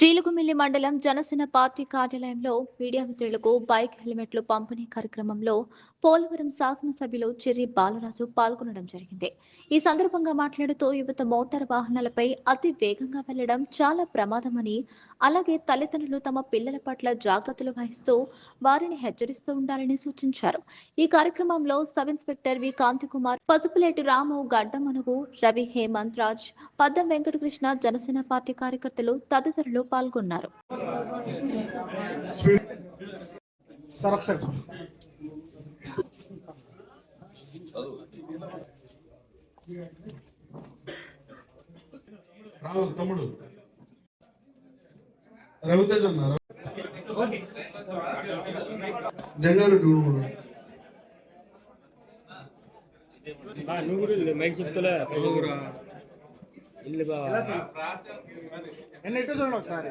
జీలుగుమిల్లి మండలం జనసేన పార్టీ కార్యాలయంలో మీడియా మిత్రులకు బైక్ హెల్మెట్లు పంపిణీ కార్యక్రమంలో పోలవరం శాసనసభ్యులు చెర్రి బాలరాజు పాల్గొనడం జరిగింది. ఈ సందర్భంగా మాట్లాడుతూ యువత మోటార్ వాహనాలపై అతి వేగంగా వెళ్ళడం చాలా ప్రమాదమని అలాగే తల్లిదండ్రులు తమ పిల్లల పట్ల జాగ్రత్తలు వహిస్తూ వారిని హెచ్చరిస్తూ ఉండాలని సూచించారు. ఈ కార్యక్రమంలో sub inspector V. Kanthikumar Pasupuleti Ramu Gaddamanugu Ravi Hemanth Raj Paddam Venkatakrishna Janasena party కార్యకర్తలు తదితరులు పాల్గొన్నారు. తమ్ముడు. రవితేజ్ అన్నారు ఊరు బా నువ్వు మైక్ చెప్తలే? ఇల్లు బా ఎన్ని ఇటు చూడండి ఒకసారి.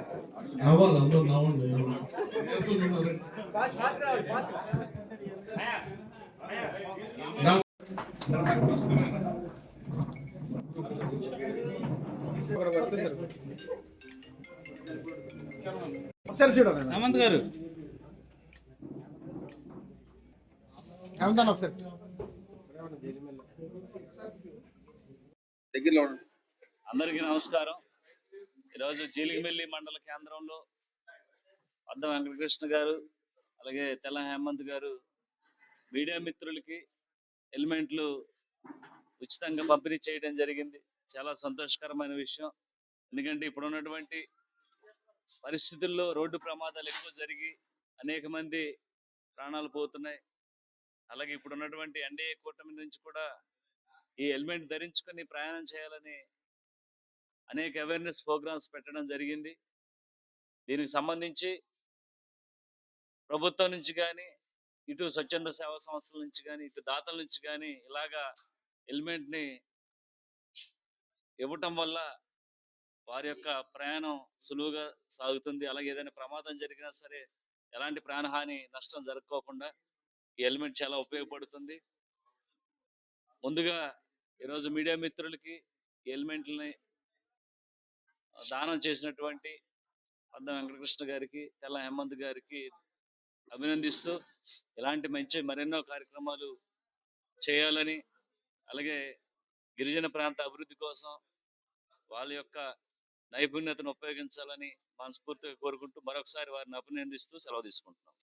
ఒకసారి చూడండి హేమంత్ గారు. ఏమంటాను ఒకసారి. అందరికీ నమస్కారం. ఈరోజు జీలిగిమెల్లి మండల కేంద్రంలో అద్దం వెంకటకృష్ణ గారు అలాగే తెల్ల హేమంత్ గారు మీడియా మిత్రులకి హెల్మెట్లు ఉచితంగా పంపిణీ చేయడం జరిగింది. చాలా సంతోషకరమైన విషయం. ఎందుకంటే ఇప్పుడు ఉన్నటువంటి పరిస్థితుల్లో రోడ్డు ప్రమాదాలు ఎక్కువ జరిగి అనేక మంది ప్రాణాలు పోతున్నాయి. అలాగే ఇప్పుడు ఉన్నటువంటి ఎన్డీఏ కూటమి నుంచి కూడా ఈ హెల్మెట్ ధరించుకొని ప్రయాణం చేయాలని అనేక అవేర్నెస్ ప్రోగ్రామ్స్ పెట్టడం జరిగింది. దీనికి సంబంధించి ప్రభుత్వం నుంచి కానీ ఇటు స్వచ్ఛంద సేవా సంస్థల నుంచి కానీ ఇటు దాతల నుంచి కానీ ఇలాగా హెల్మెట్ని ఇవ్వటం వల్ల వారి యొక్క ప్రయాణం సులువుగా సాగుతుంది. అలాగే ఏదైనా ప్రమాదం జరిగినా సరే ఎలాంటి ప్రాణహాని నష్టం జరుపుకోకుండా ఈ హెల్మెట్ చాలా ఉపయోగపడుతుంది. ముందుగా ఈరోజు మీడియా మిత్రులకి ఈ హెల్మెట్లని దానం చేసినటువంటి పద్మ వెంకటకృష్ణ గారికి తెల్ల హేమంత్ గారికి అభినందిస్తూ ఇలాంటి మంచి మరెన్నో కార్యక్రమాలు చేయాలని అలాగే గిరిజన ప్రాంత అభివృద్ధి కోసం వాళ్ళ యొక్క నైపుణ్యతను ఉపయోగించాలని మనస్ఫూర్తిగా కోరుకుంటూ మరొకసారి వారిని అభినందిస్తూ సెలవు తీసుకుంటున్నాం.